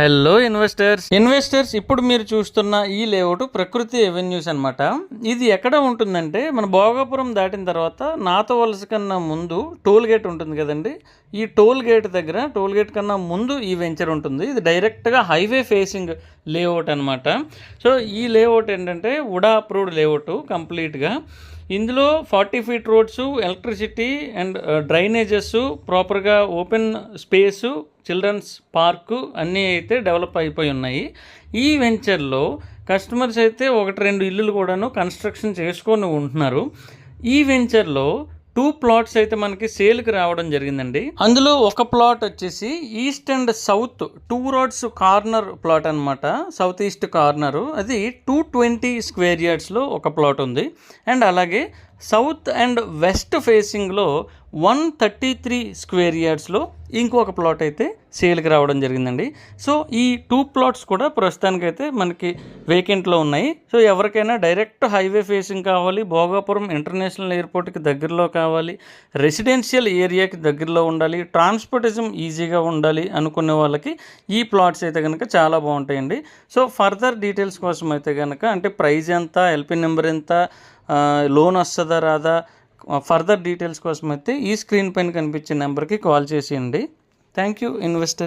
Hello investors. Investors ఇప్పుడు మీరు చూస్తున్న ఈ లేఅవుట్ ప్రకృతి ఎవెన్యూస్ అన్నమాట. ఇది ఎక్కడ ఉంటుందంటే మన భోగాపురం దాటిన తర్వాత నాతో వలస కన్నా ముందు టోల్ గేట్ ఉంటుంది కదండి. ఈ టోల్ గేట్ దగ్గర టోల్ గేట్ కన్నా ముందు ఈ వెంచర్ ఉంటుంది. ఇది డైరెక్ట్గా హైవే ఫేసింగ్ లేఅవుట్ అనమాట సో ఈ లేఅవుట్ ఏంటంటే ఉడా అప్రూవ్డ్ లేఅవుట్ కంప్లీట్గా ఇందులో forty feet roads electricity and drainages ప్రాపర్గా ఓపెన్ స్పేసు చిల్డ్రన్స్ పార్కు అన్నీ అయితే డెవలప్ అయిపోయి ఉన్నాయి. ఈ వెంచర్లో కస్టమర్స్ అయితే ఒకటి రెండు ఇల్లులు కూడాను కన్స్ట్రక్షన్ చేసుకొని ఉంటున్నారు. ఈ వెంచర్లో టూ ప్లాట్స్ అయితే మనకి సేల్కి రావడం జరిగిందండి. అందులో ఒక ప్లాట్ వచ్చేసి east and south two roads corner plot అనమాట సౌత్ ఈస్ట్ కార్నర్. అది టూ ట్వంటీ స్క్వేర్ యార్డ్స్లో ఒక ప్లాట్ ఉంది. అండ్ అలాగే సౌత్ అండ్ వెస్ట్ ఫేసింగ్లో వన్ థర్టీ త్రీ స్క్వేర్ యార్డ్స్లో ఇంకొక ప్లాట్ అయితే సేల్కి రావడం జరిగిందండి. సో ఈ టూ ప్లాట్స్ కూడా ప్రస్తుతానికైతే మనకి వేకెంట్లో ఉన్నాయి. సో ఎవరికైనా డైరెక్ట్ హైవే ఫేసింగ్ కావాలి భోగాపురం ఇంటర్నేషనల్ ఎయిర్పోర్ట్కి దగ్గరలో కావాలి రెసిడెన్షియల్ ఏరియాకి దగ్గరలో ఉండాలి ట్రాన్స్పోర్టేషన్ ఈజీగా ఉండాలి అనుకునే వాళ్ళకి ఈ ప్లాట్స్ అయితే కనుక చాలా బాగుంటాయండి. సో ఫర్దర్ డీటెయిల్స్ కోసం అయితే కనుక అంటే ప్రైజ్ ఎంత ఎల్పి నెంబర్ ఎంత లోన్ వస్తుందా రాదా? ఫర్దర్ డీటెయిల్స్ కోసం అయితే ఈ స్క్రీన్ పైన కనిపించే నెంబర్కి కాల్ చేసేయండి. Thank you investor